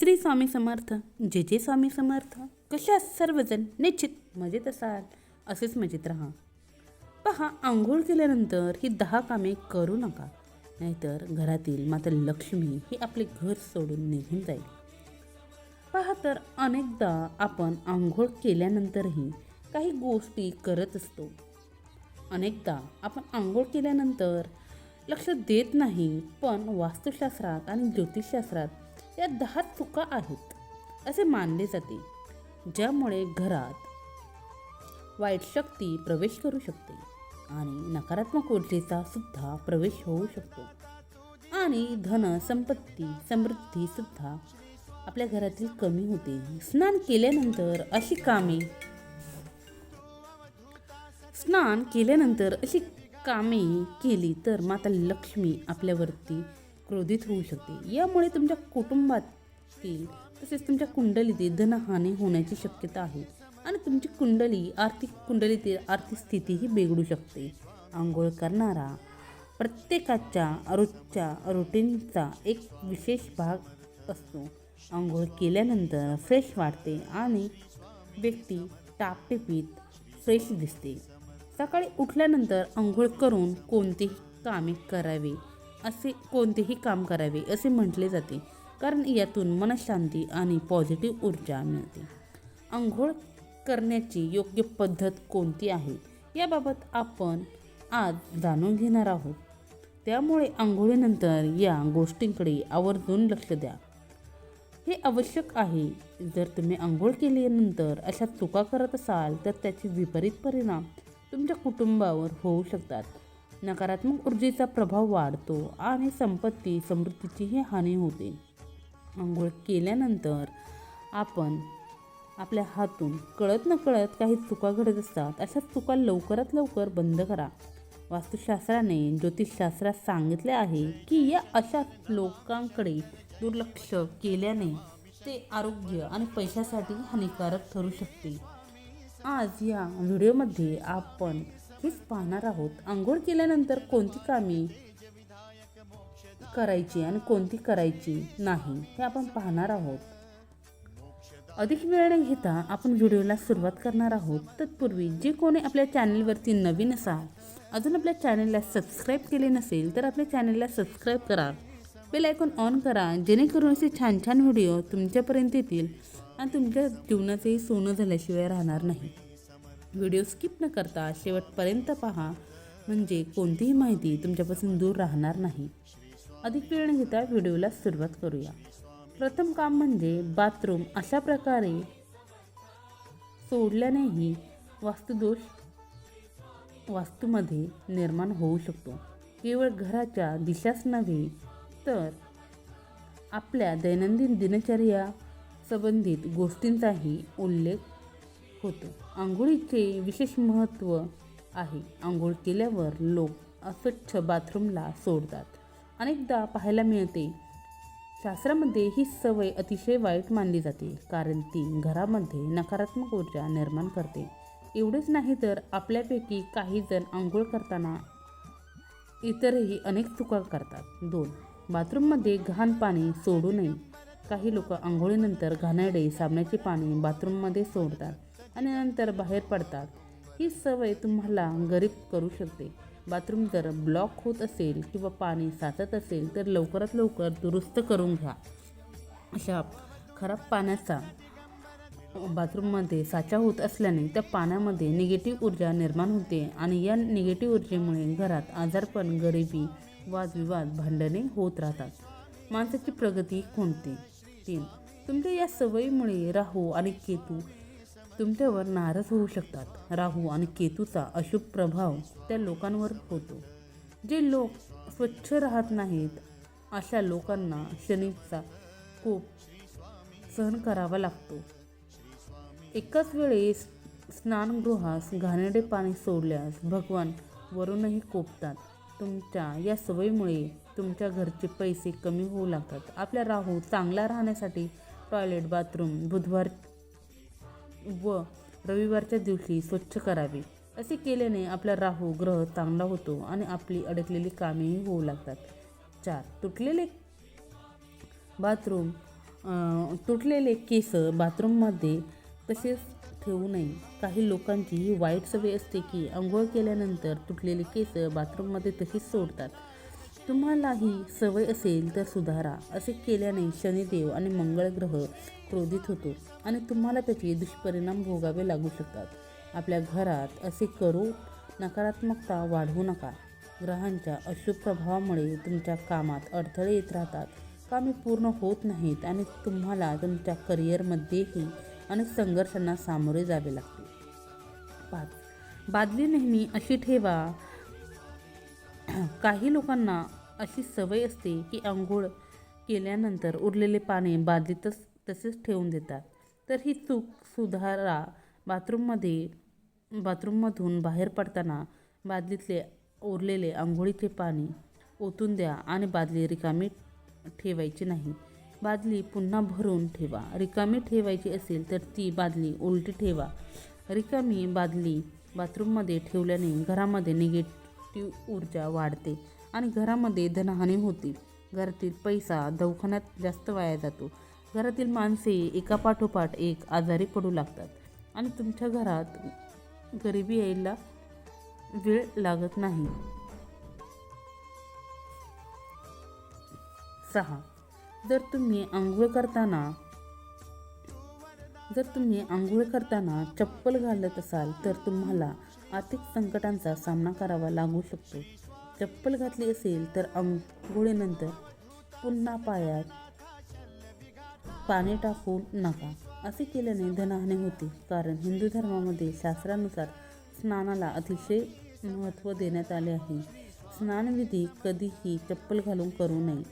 श्री स्वामी समर्थ जे जे स्वामी समर्थ. कशा सर्वजण? निश्चित मजेत असाल? असेच मजेत राहा. पहा आंघोळ केल्यानंतर ही दहा कामे करू नका. नाहीतर घरातील माता लक्ष्मी ही आपले घर सोडून निघून जाईल. पहा तर अनेकदा आपण आंघोळ केल्यानंतरही काही गोष्टी करत असतो. अनेकदा आपण आंघोळ केल्यानंतर लक्ष देत नाही पण वास्तुशास्त्रात आणि ज्योतिषशास्त्रात या दहा चुका आहेत असे मानले जाते ज्यामुळे घरात वाईट शक्ती प्रवेश करू शकते आणि नकारात्मक ऊर्जेचा सुद्धा प्रवेश होऊ शकतो. आणि धन संपत्ती समृद्धी सुद्धा आपल्या घरातील कमी होते. स्नान केल्यानंतर अशी कामे स्नान केल्यानंतर अशी कामे केली तर माता लक्ष्मी आपल्यावरती क्रोधित होऊ शकते. यामुळे तुमच्या कुटुंबातील तसेच तुमच्या कुंडलीतील धनहानी होण्याची शक्यता आहे आणि तुमची कुंडली आर्थिक कुंडलीतील आर्थिक स्थितीही बिघडू शकते. आंघोळ करणारा प्रत्येकाच्या रोजच्या रुटीनचा एक विशेष भाग असतो. आंघोळ केल्यानंतर फ्रेश वाटते आणि व्यक्ती टापटिपीत फ्रेश दिसते. सकाळी उठल्यानंतर आंघोळ करून कोणतेही कामे करावे. असे कोणतेही काम करावे असे म्हटले जाते. कारण यातून मनशांती आणि पॉझिटिव्ह ऊर्जा मिळते. आंघोळ करण्याची योग्य पद्धत कोणती आहे? याबाबत आपण आज जाणून घेणार आहोत. त्यामुळे आंघोळीनंतर या गोष्टींकडे आवर्जून लक्ष द्या. हे आवश्यक आहे. जर तुम्ही आंघोळ केल्यानंतर अशा चुका करत असाल तर त्याचे विपरीत परिणाम तुमच्या कुटुंबावर होऊ शकतात. नकारात्मक ऊर्जेचा प्रभाव वाढतो आणि संपत्ती समृद्धीचीही हानी होते. आंघोळ केल्यानंतर आपण आपल्या हातून कळत न कळत काही चुका घडत असतात अशा चुका लवकरात लवकर बंद करा. वास्तुशास्त्राने ज्योतिषशास्त्रात सांगितले आहे की या अशा लोकांकडे दुर्लक्ष केल्याने ते आरोग्य आणि पैशासाठी हानिकारक ठरू शकते. आज या व्हिडिओमध्ये आपण हेच पाहणार आहोत. आंघोळ केल्यानंतर कोणती कामे करायची आणि कोणती करायची नाही हे आपण पाहणार आहोत. अधिक वेळ न घेता आपण व्हिडिओला सुरुवात करणार आहोत. तत्पूर्वी जे कोणी आपल्या चॅनलवरती नवीन असाल अजून आपल्या चॅनलला सबस्क्राईब केले नसेल तर आपल्या चॅनलला सबस्क्राईब करा. बेल आयकॉन ऑन करा जेणेकरून असे छान छान व्हिडिओ तुमच्यापर्यंत येतील आणि तुमच्या जीवनाचंही सोनं झाल्याशिवाय राहणार नाही. व्हिडिओ स्किप न करता शेवटपर्यंत पहा. म्हणजे कोणतीही माहिती तुमच्यापासून दूर राहणार नाही. अधिक वेळ न घेता व्हिडिओला सुरुवात करूया. प्रथम काम म्हणजे बाथरूम अशा प्रकारे सोडल्यानेही वास्तुदोष वास्तूमध्ये निर्माण होऊ शकतो. केवळ घराच्या दिशाच नव्हे तर आपल्या दैनंदिन दिनचर्या संबंधित गोष्टींचाही उल्लेख होतो. आंघोळीचे विशेष महत्त्व आहे. आंघोळ केल्यावर लोक अस्वच्छ बाथरूमला सोडतात. अनेकदा पाहायला मिळते शास्त्रामध्ये ही सवय अतिशय वाईट मानली जाते कारण ती घरामध्ये नकारात्मक ऊर्जा निर्माण करते. एवढेच नाही तर आपल्यापैकी काही जण आंघोळ करताना इतरही अनेक चुका करतात. दोन बाथरूममध्ये घाण पाणी सोडू नये. काही लोक आंघोळीनंतर घाणेरडे साबणाचे पाणी बाथरूममध्ये सोडतात. आणि नंतर बाहेर पडतात. ही सवय तुम्हाला गरीब करू शकते. बाथरूम जर ब्लॉक होत असेल किंवा पाणी साचत असेल तर लवकरात लवकर दुरुस्त करून घ्या. अशा खराब पाण्याचा बाथरूममध्ये साचा होत असल्याने त्या पाण्यामध्ये निगेटिव्ह ऊर्जा निर्माण होते आणि या निगेटिव्ह ऊर्जेमुळे घरात आजारपण गरिबी वादविवाद भांडणे होत राहतात. माणसाची प्रगती कोणते? तीन. तुमच्या या सवयीमुळे राहू आणि केतू तुमच्यावर नाराज होऊ शकतात. राहू आणि केतूचा अशुभ प्रभाव त्या लोकांवर होतो. जे लोक स्वच्छ राहत नाहीत अशा लोकांना शनीचा खूप सहन करावा लागतो. एकाच वेळेस स्नानगृहास घाणेरडे पाणी सोडल्यास भगवान वरूनही कोपतात. तुमच्या या सवयीमुळे तुमच्या घरचे पैसे कमी होऊ लागतात. आपल्या राहू चांगला राहण्यासाठी टॉयलेट बाथरूम बुधवार व रविवारच्या दिवशी स्वच्छ करावे. असे केल्याने आपला राहू ग्रह चांगला होतो आणि आपली अडकलेली कामेही होऊ लागतात. चार तुटलेले बाथरूम तुटलेले केस बाथरूममध्ये तसेच ठेवू नये. काही लोकांची ही वाईट सवय असते की आंघोळ केल्यानंतर तुटलेले केस बाथरूममध्ये तशीच सोडतात. तुम्हाला ही सवय असेल तर सुधारा. असे केल्याने शनिदेव आणि मंगळ ग्रह क्रोधित होतो आणि तुम्हाला त्याचे दुष्परिणाम भोगावे लागू शकतात. आपल्या घरात असे करू नकारात्मकता वाढवू नका. ग्रहांच्या अशुभ प्रभावामुळे तुमच्या कामात अडथळे येत राहतात. कामे पूर्ण होत नाहीत आणि तुम्हाला तुमच्या करिअरमध्येही अनेक संघर्षांना सामोरे जावे लागते. पाच. बादली नेहमी अशी ठेवा. काही लोकांना अशी सवय असते की आंघोळ केल्यानंतर उरलेले पाणी बादलीतच तसेच ठेवून देतात. तर ही चूक सुधारा बाथरूममध्ये बाथरूममधून बाहेर पडताना बादलीतले उरलेले आंघोळीचे पाणी ओतून द्या आणि बादली रिकामी ठेवायची नाही. बादली पुन्हा भरून ठेवा. रिकामी ठेवायची असेल तर ती बादली उलटी ठेवा. रिकामी बादली बाथरूममध्ये ठेवल्याने घरामध्ये निगेटिव्ह ऊर्जा वाढते आणि घरामध्ये धनहानी होते. घरातील पैसा दवाखान्यात जास्त वाया जातो. घरातील माणसे एकापाठोपाठ एक आजारी पडू लागतात आणि तुमच्या घरात गरिबी यायला वेळ लागत नाही. सहा. जर तुम्ही आंघोळ करताना जर तुम्ही आंघोळ करताना चप्पल घालत असाल तर तुम्हाला आर्थिक संकटांचा सामना करावा लागू शकतो. चप्पल घातली असेल तर आंघोळीनंतर पुन्हा पायात पाणी टाकू नका. असे केल्याने धनहानी होते. कारण हिंदू धर्मामध्ये शास्त्रानुसार स्नानाला अतिशय महत्त्व देण्यात आले आहे. स्नानविधी कधीही चप्पल घालून करू नये.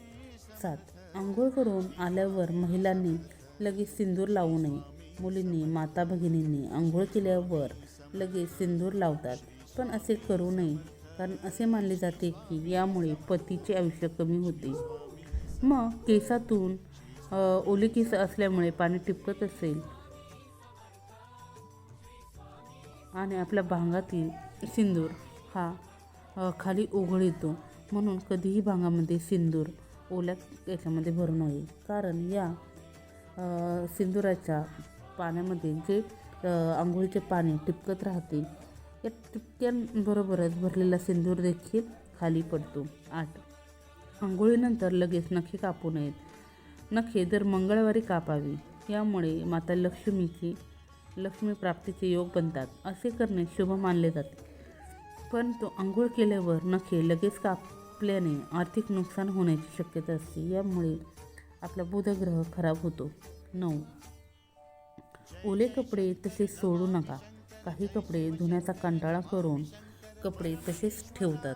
सात. आंघोळ करून आल्यावर महिलांनी लगेच सिंदूर लावू नये. मुलींनी माता भगिनींनी आंघोळ केल्यावर लगेच सिंदूर लावतात. पण असे करू नये. कारण असे मानले जाते की यामुळे पतीचे आयुष्य कमी होते. मग केसातून ओली केस असल्यामुळे पाणी टिपकत असेल आणि आपल्या भांगातील सिंदूर हा खाली ओघळ येतो. म्हणून कधीही भांगामध्ये सिंदूर ओल्या याच्यामध्ये भरू नये. कारण या सिंदूराच्या सिंदुराच्या पाण्यामध्ये जे आंघोळीचे पाणी टिपकत राहते या टिपक्यांबरोबरच भरलेला सिंदूर देखील खाली पडतो. आठ. आंघोळीनंतर लगेच नखे कापू नयेत. नखे दर मंगळवारी कापावी. यामुळे माता लक्ष्मीची लक्ष्मी प्राप्तीचे योग बनतात. असे करणे शुभ मानले जाते. परंतु आंघोळ केल्यावर नखे लगेच कापल्याने आर्थिक नुकसान होण्याची शक्यता असते. यामुळे आपला बुधग्रह खराब होतो. नऊ. ओले कपडे तसेच सोडू नका. काही कपडे धुण्याचा कंटाळा करून कपडे तसेच ठेवतात.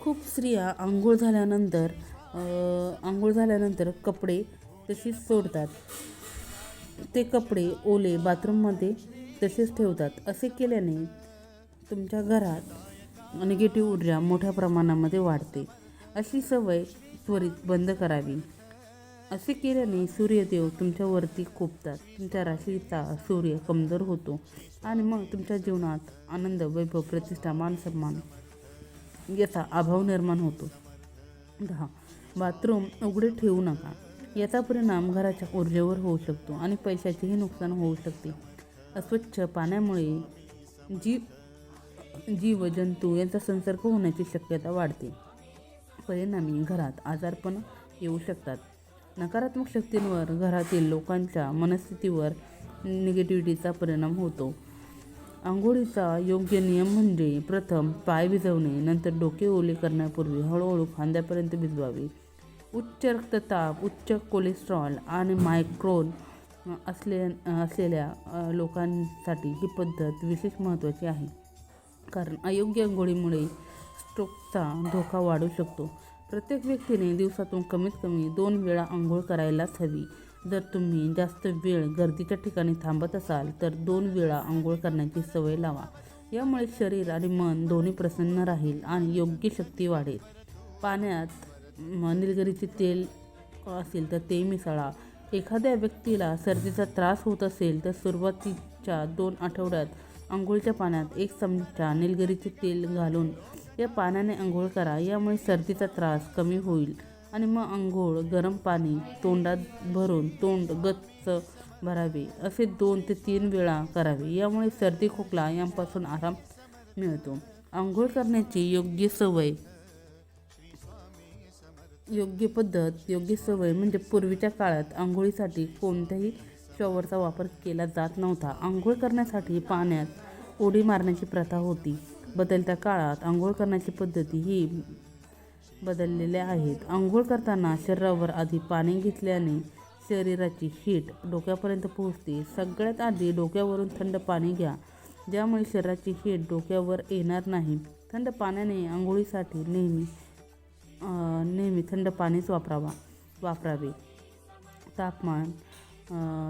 खूप स्त्रिया आंघोळ झाल्यानंतर आंघोळ झाल्यानंतर कपडे तशीच सोडतात. ते कपडे ओले बाथरूममध्ये तसेच ठेवतात. असे केल्याने तुमच्या घरात निगेटिव्ह ऊर्जा मोठ्या प्रमाणामध्ये वाढते. अशी सवय त्वरित बंद करावी. असे केल्याने सूर्यदेव तुमच्यावरती कोपतात. तुमच्या राशीचा सूर्य कमजोर होतो आणि मग तुमच्या जीवनात आनंद वैभव प्रतिष्ठा मान सन्मान याचा अभाव निर्माण होतो. दहा बाथरूम उघडे ठेवू नका. याचा परिणाम घराच्या ऊर्जेवर होऊ शकतो आणि पैशाचेही नुकसान होऊ शकते. अस्वच्छ पाण्यामुळे जीव जीव जंतू यांचा संसर्ग होण्याची शक्यता वाढते. परिणामी घरात आजारपण येऊ शकतात. नकारात्मक शक्तींवर घरातील लोकांच्या मनस्थितीवर निगेटिव्हिटीचा परिणाम होतो. आंघोळीचा योग्य नियम म्हणजे प्रथम पाय भिजवणे नंतर डोके ओले करण्यापूर्वी हळूहळू खांद्यापर्यंत भिजवावे उच्च रक्तताप उच्च कोलेस्ट्रॉल आणि मायक्रोन असले असलेल्या लोकांसाठी ही पद्धत विशेष महत्त्वाची आहे. कारण अयोग्य आंघोळीमुळे स्ट्रोकचा धोका वाढू शकतो. प्रत्येक व्यक्तीने दिवसातून कमीत कमी दोन वेळा आंघोळ करायलाच हवी. जर तुम्ही जास्त वेळ गर्दीच्या ठिकाणी थांबत असाल तर दोन वेळा आंघोळ करण्याची सवय लावा. यामुळे शरीर आणि मन दोन्ही प्रसन्न राहील आणि योग्य शक्ती वाढेल. पाण्यात निलगिरीचे तेल असेल तर ते मिसळा. एखाद्या व्यक्तीला सर्दीचा त्रास होत असेल तर सुरुवातीच्या दोन आठवड्यात आंघोळीच्या पाण्यात एक चमचा निलगिरीचे तेल घालून या पाण्याने आंघोळ करा. यामुळे सर्दीचा त्रास कमी होईल. आणि मग आंघोळ गरम पाणी तोंडात भरून तोंड गच्च भरावे. असे दोन ते तीन वेळा करावे. यामुळे सर्दी खोकला यांपासून आराम मिळतो. आंघोळ करण्याची योग्य सवय योग्य पद्धत योग्य सवय म्हणजे पूर्वीच्या काळात आंघोळीसाठी कोणत्याही शॉवरचा वापर केला जात नव्हता. आंघोळ करण्यासाठी पाण्यात उडी मारण्याची प्रथा होती. बदलत्या काळात आंघोळ करण्याची पद्धती ही बदललेल्या आहेत. आंघोळ करताना शरीरावर आधी पाणी घेतल्याने शरीराची हीट डोक्यापर्यंत पोहोचते. सगळ्यात आधी डोक्यावरून थंड पाणी घ्या. ज्यामुळे शरीराची हीट डोक्यावर येणार नाही. थंड पाण्याने आंघोळीसाठी नेहमी नेहमी थंड पाणीच वापरावा वापरावे. तापमान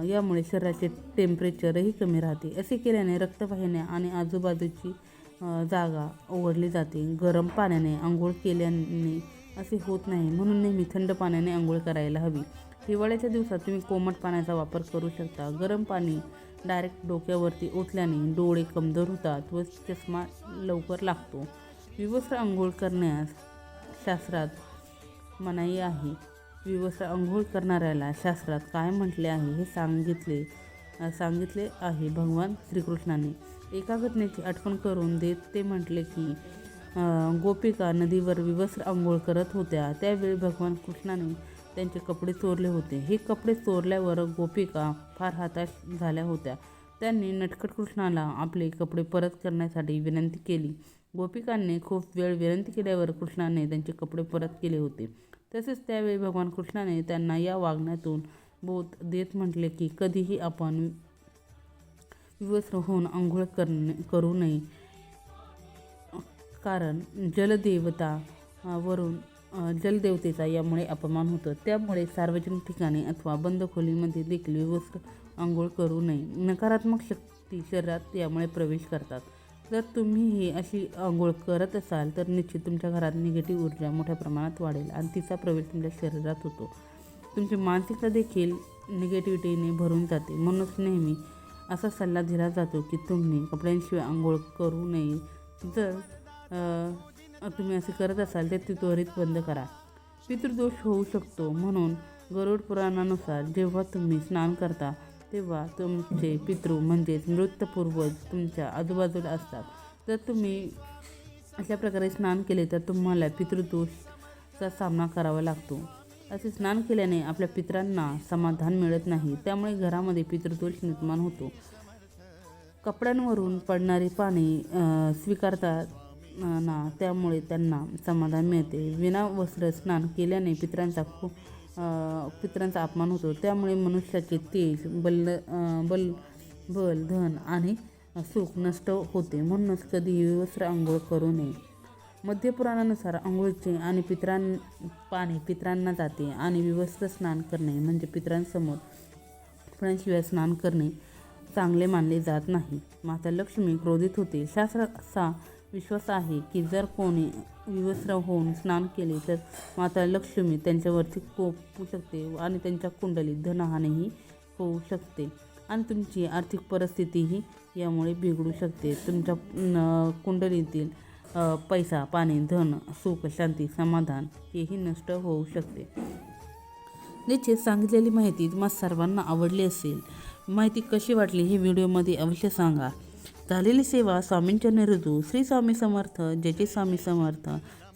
यामुळे शरीराचे टेम्परेचरही कमी राहते. असे केल्याने रक्तवाहिन्या आणि आजूबाजूची जागा उघडली जाते. गरम पाण्याने आंघोळ केल्याने असे होत नाही. म्हणून नेहमी थंड पाण्याने आंघोळ करायला हवी. हिवाळ्याच्या दिवसात तुम्ही कोमट पाण्याचा वापर करू शकता. गरम पाणी डायरेक्ट डोक्यावरती ओतल्याने डोळे कमजोर होतात व चष्मा लवकर लागतो. विवस्त्र आंघोळ करण्यास शास्त्रात मनाई आहे. विवस्त्र आंघोळ करणाऱ्याला शास्त्रात काय म्हटले आहे हे सांगितले सांगितले आहे भगवान श्रीकृष्णाने. एका घटनेची आठवण करून देत ते म्हटले की गोपिका नदीवर विवस्त्र आंघोळ करत होत्या. त्यावेळी भगवान कृष्णाने त्यांचे कपडे चोरले होते. हे कपडे चोरल्यावर गोपिका फार हताश झाल्या होत्या. त्यांनी नटखट कृष्णाला आपले कपडे परत करण्यासाठी विनंती केली. गोपिकांनी खूप वेळ विनंती केल्यावर कृष्णाने त्यांचे कपडे परत केले होते. तसेच त्यावेळी भगवान कृष्णाने त्यांना या वागण्यातून बोध देत म्हटले की कधीही आपण विवस्त्र होऊन आंघोळ करणे करू नये. कारण जलदेवता वरून जलदेवतेचा यामुळे अपमान होतो. त्यामुळे सार्वजनिक ठिकाणी अथवा बंद खोलीमध्ये देखील विवस्त्र आंघोळ करू नये. नकारात्मक शक्ती शरीरात यामुळे प्रवेश करतात. जर तुम्ही ही अशी आंघोळ करत असाल तर निश्चित तुमच्या घरात निगेटिव्ह ऊर्जा मोठ्या प्रमाणात वाढेल आणि तिचा प्रवेश तुमच्या शरीरात होतो. तुमची मानसिकता देखील निगेटिव्हिटीने भरून जाते. म्हणूनच नेहमी असा सल्ला दिला जातो की तुम्ही कपड्यांशिवाय आंघोळ करू नये. जर तुम्ही असे करत असाल तर ती त्वरित बंद करा. पितृदोष होऊ शकतो. म्हणून गरुड पुराणानुसार जेव्हा तुम्ही स्नान करता तेव्हा तुमचे पितृ म्हणजेच मृत तुमच्या आजूबाजूला असतात. जर तुम्ही अशा प्रकारे स्नान केले तर तुम्हाला पितृदोषचा सामना करावा लागतो. असे स्नान केल्याने आपल्या पितरांना समाधान मिळत नाही. त्यामुळे घरामध्ये पितृदोष निर्माण होतो. कपड्यांवरून पडणारी पाणी स्वीकारतात ना त्यामुळे त्यांना समाधान मिळते. विना वस्त्र स्नान केल्याने पितरांचा खूप पित्रांचा पितरांचा अपमान होतो. त्यामुळे मनुष्याचे तेज बल बल बल धन आणि सुख नष्ट होते. म्हणूनच कधीही वस्त्र आंघोळ करू नये. मध्यपुराणानुसार आंघोळीचे आणि पितरां पाणी पितरांना जाते आणि विवस्त्र स्नान करणे म्हणजे पितरांसमोर कपड्यांशिवाय स्नान करणे चांगले मानले जात नाही. माता लक्ष्मी क्रोधित होते. शास्त्र असा विश्वास आहे की जर कोणी विवस्त्र होऊन स्नान केले तर माता लक्ष्मी त्यांच्यावरती कोपू शकते आणि त्यांच्या कुंडलीत धनहानीही होऊ शकते आणि तुमची आर्थिक परिस्थितीही यामुळे बिघडू शकते. तुमच्या कुंडलीतील पैसा पाणी धन सुख शांती समाधान हेही नष्ट होऊ शकते. निश्चित सांगितलेली माहिती तुम्हा सर्वांना आवडली असेल. माहिती कशी वाटली ही व्हिडिओमध्ये अवश्य सांगा. झालेली सेवा स्वामींच्या निरुदू श्री स्वामी समर्थ जय स्वामी समर्थ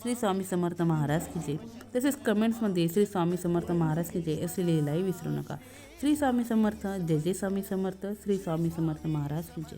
श्री स्वामी समर्थ महाराज की जय. तसेच कमेंट्समध्ये श्री स्वामी समर्थ महाराज की जय असे लिहिलाही विसरू नका. श्री स्वामी समर्थ जय जय स्वामी समर्थ श्री स्वामी समर्थ महाराज की जय.